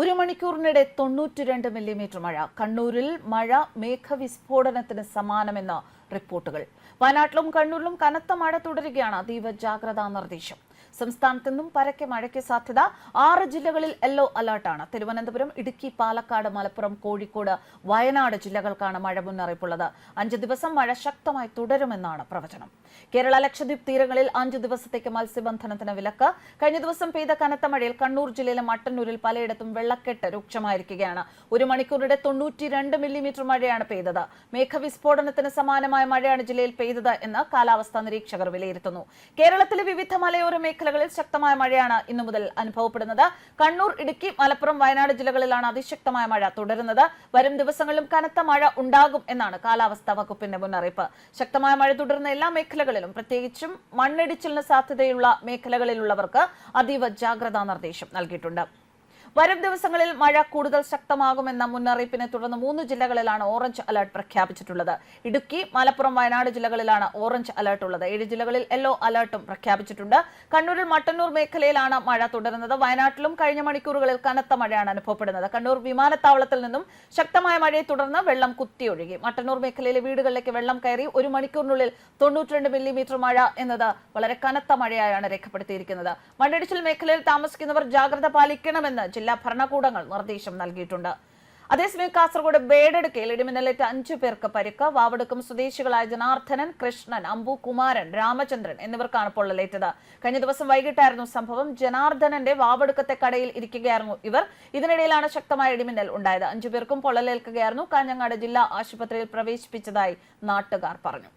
ഒരു മണിക്കൂറിനിടെ തൊണ്ണൂറ്റിരണ്ട് മില്ലിമീറ്റർ മഴ. കണ്ണൂരിൽ മഴ മേഘവിസ്ഫോടനത്തിന് സമാനമെന്ന് റിപ്പോർട്ടുകൾ. വയനാട്ടിലും കണ്ണൂരിലും കനത്ത മഴ തുടരുകയാണ് അതീവ ജാഗ്രതാ നിർദ്ദേശം. സംസ്ഥാനത്ത് നിന്നും പരക്കെ മഴയ്ക്ക് സാധ്യത. ആറ് ജില്ലകളിൽ യെല്ലോ അലർട്ടാണ്. തിരുവനന്തപുരം ഇടുക്കി പാലക്കാട് മലപ്പുറം കോഴിക്കോട് വയനാട് ജില്ലകൾക്കാണ് മഴ മുന്നറിയിപ്പുള്ളത്. അഞ്ച് ദിവസം മഴ ശക്തമായി തുടരുമെന്നാണ് പ്രവചനം. കേരള ലക്ഷദ്വീപ് തീരങ്ങളിൽ അഞ്ചു ദിവസത്തേക്ക് മത്സ്യബന്ധനത്തിന് വിലക്ക്. കഴിഞ്ഞ ദിവസം പെയ്ത കനത്ത മഴയിൽ കണ്ണൂർ ജില്ലയിലെ മട്ടന്നൂരിൽ പലയിടത്തും വെള്ളക്കെട്ട് രൂക്ഷമായിരിക്കുകയാണ്. ഒരു മണിക്കൂറിടെ തൊണ്ണൂറ്റിരണ്ട് മില്ലിമീറ്റർ മഴയാണ് പെയ്തത്. മേഘവിസ്ഫോടനത്തിന് സമാനമായ മഴയാണ് ജില്ലയിൽ പെയ്തത് എന്ന് കാലാവസ്ഥാ നിരീക്ഷകർ വിലയിരുത്തുന്നു. കേരളത്തിലെ വിവിധ മലയോര മേഖലകളിൽ ശക്തമായ മഴയാണ് ഇന്നു മുതൽ അനുഭവപ്പെടുന്നത്. കണ്ണൂർ ഇടുക്കി മലപ്പുറം വയനാട് ജില്ലകളിലാണ് അതിശക്തമായ മഴ തുടരുന്നത്. വരും ദിവസങ്ങളിലും കനത്ത മഴ ഉണ്ടാകും എന്നാണ് കാലാവസ്ഥാ വകുപ്പിന്റെ മുന്നറിയിപ്പ്. ശക്തമായ മഴ തുടരുന്ന എല്ലാ മേഖലകളിലും പ്രത്യേകിച്ചും മണ്ണിടിച്ചിലിന് സാധ്യതയുള്ള മേഖലകളിലുള്ളവർക്ക് അതീവ ജാഗ്രതാ നിർദ്ദേശം നൽകിയിട്ടുണ്ട്. വരും ദിവസങ്ങളിൽ മഴ കൂടുതൽ ശക്തമാകുമെന്ന മുന്നറിയിപ്പിനെ തുടർന്ന് മൂന്ന് ജില്ലകളിലാണ് ഓറഞ്ച് അലർട്ട് പ്രഖ്യാപിച്ചിട്ടുള്ളത്. ഇടുക്കി മലപ്പുറം വയനാട് ജില്ലകളിലാണ് ഓറഞ്ച് അലർട്ട് ഉള്ളത്. ഏഴ് ജില്ലകളിൽ യെല്ലോ അലർട്ടും പ്രഖ്യാപിച്ചിട്ടുണ്ട്. കണ്ണൂരിൽ മട്ടന്നൂർ മേഖലയിലാണ് മഴ തുടരുന്നത്. വയനാട്ടിലും കഴിഞ്ഞ മണിക്കൂറുകളിൽ കനത്ത മഴയാണ് അനുഭവപ്പെടുന്നത്. കണ്ണൂർ വിമാനത്താവളത്തിൽ നിന്നും ശക്തമായ മഴയെ തുടർന്ന് വെള്ളം കുത്തിയൊഴുകി. മട്ടന്നൂർ മേഖലയിലെ വീടുകളിലേക്ക് വെള്ളം കയറി ഒരു മണിക്കൂറിനുള്ളിൽ തൊണ്ണൂറ്റിരണ്ട് മില്ലിമീറ്റർ മഴ എന്നത് വളരെ കനത്ത മഴയായാണ് രേഖപ്പെടുത്തിയിരിക്കുന്നത്. മണ്ണിടിച്ചിൽ മേഖലയിൽ താമസിക്കുന്നവർ ജാഗ്രത പാലിക്കണമെന്ന് ജില്ലാ ഭരണകൂടങ്ങൾ നിർദ്ദേശം നൽകിയിട്ടുണ്ട്. അതേസമയം കാസർഗോഡ് ബേഡെടുക്കയിൽ ഇടിമിന്നലേറ്റ് അഞ്ചു പേർക്ക് പരിക്ക്. വാവടുക്കം സ്വദേശികളായ ജനാർദ്ദനൻ കൃഷ്ണൻ അമ്പു കുമാരൻ രാമചന്ദ്രൻ എന്നിവർക്കാണ് പൊള്ളലേറ്റത്. കഴിഞ്ഞ ദിവസം വൈകിട്ടായിരുന്നു സംഭവം. ജനാർദ്ദനന്റെ വാവടുക്കത്തെ കടയിൽ ഇരിക്കുകയായിരുന്നു ഇവർ. ഇതിനിടയിലാണ് ശക്തമായ ഇടിമിന്നൽ ഉണ്ടായത്. അഞ്ചു പേർക്കും പൊള്ളലേൽക്കുകയായിരുന്നു. കാഞ്ഞങ്ങാട് ജില്ലാ ആശുപത്രിയിൽ പ്രവേശിപ്പിച്ചതായി നാട്ടുകാർ പറഞ്ഞു.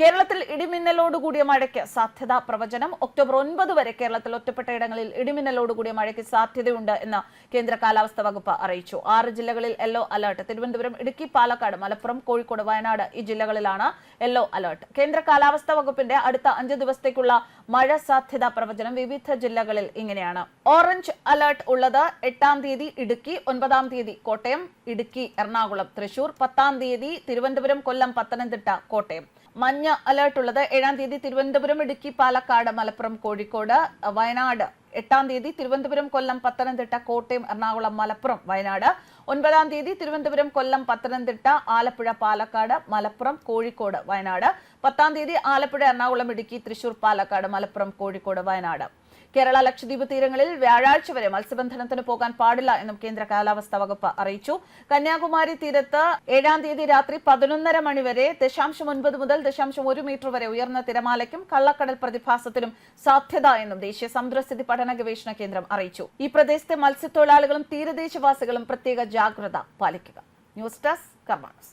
കേരളത്തിൽ ഇടിമിന്നലോടുകൂടിയ മഴയ്ക്ക് സാധ്യത പ്രവചനം. ഒക്ടോബർ ഒൻപത് വരെ കേരളത്തിൽ ഒറ്റപ്പെട്ട ഇടങ്ങളിൽ ഇടിമിന്നലോടുകൂടിയ മഴയ്ക്ക് സാധ്യതയുണ്ട് എന്ന് കേന്ദ്ര കാലാവസ്ഥാ വകുപ്പ് അറിയിച്ചു. ആറ് ജില്ലകളിൽ യെല്ലോ അലർട്ട്. തിരുവനന്തപുരം ഇടുക്കി പാലക്കാട് മലപ്പുറം കോഴിക്കോട് വയനാട് ഈ ജില്ലകളിലാണ് യെല്ലോ അലർട്ട്. കേന്ദ്ര കാലാവസ്ഥാ വകുപ്പിന്റെ അടുത്ത അഞ്ച് ദിവസത്തേക്കുള്ള മഴ സാധ്യതാ പ്രവചനം വിവിധ ജില്ലകളിൽ ഇങ്ങനെയാണ്. ഓറഞ്ച് അലർട്ട് ഉള്ളത് എട്ടാം തീയതി ഇടുക്കി ഒൻപതാം തീയതി കോട്ടയം ഇടുക്കി എറണാകുളം തൃശൂർ പത്താം തീയതി തിരുവനന്തപുരം കൊല്ലം പത്തനംതിട്ട കോട്ടയം. മഞ്ഞ അലേർട്ട് ഉള്ളത്. ഏഴാം തീയതി തിരുവനന്തപുരം ഇടുക്കി പാലക്കാട് മലപ്പുറം കോഴിക്കോട് വയനാട്. എട്ടാം തീയതി തിരുവനന്തപുരം കൊല്ലം പത്തനംതിട്ട കോട്ടയം എറണാകുളം മലപ്പുറം വയനാട്. ഒൻപതാം തീയതി തിരുവനന്തപുരം കൊല്ലം പത്തനംതിട്ട ആലപ്പുഴ പാലക്കാട് മലപ്പുറം കോഴിക്കോട് വയനാട്. പത്താം തീയതി ആലപ്പുഴ എറണാകുളം ഇടുക്കി തൃശൂർ പാലക്കാട് മലപ്പുറം കോഴിക്കോട് വയനാട്. കേരള ലക്ഷദ്വീപ് തീരങ്ങളിൽ വ്യാഴാഴ്ച വരെ മത്സ്യബന്ധനത്തിന് പോകാൻ പാടില്ല എന്നും കേന്ദ്ര കാലാവസ്ഥാ വകുപ്പ് അറിയിച്ചു. കന്യാകുമാരി തീരത്ത് ഏഴാം തീയതി രാത്രി പതിനൊന്നര മണി വരെ ദശാംശം ഒൻപത് മുതൽ ദശാംശം ഒരു മീറ്റർ വരെ ഉയർന്ന തിരമാലയ്ക്കും കള്ളക്കടൽ പ്രതിഭാസത്തിനും സാധ്യത എന്നും ദേശീയ സമുദ്രസ്ഥിതി പഠന ഗവേഷണ കേന്ദ്രം അറിയിച്ചു. ഈ പ്രദേശത്തെ മത്സ്യത്തൊഴിലാളികളും തീരദേശവാസികളും പ്രത്യേക ജാഗ്രത പാലിക്കുക. News desk കർമാണസ്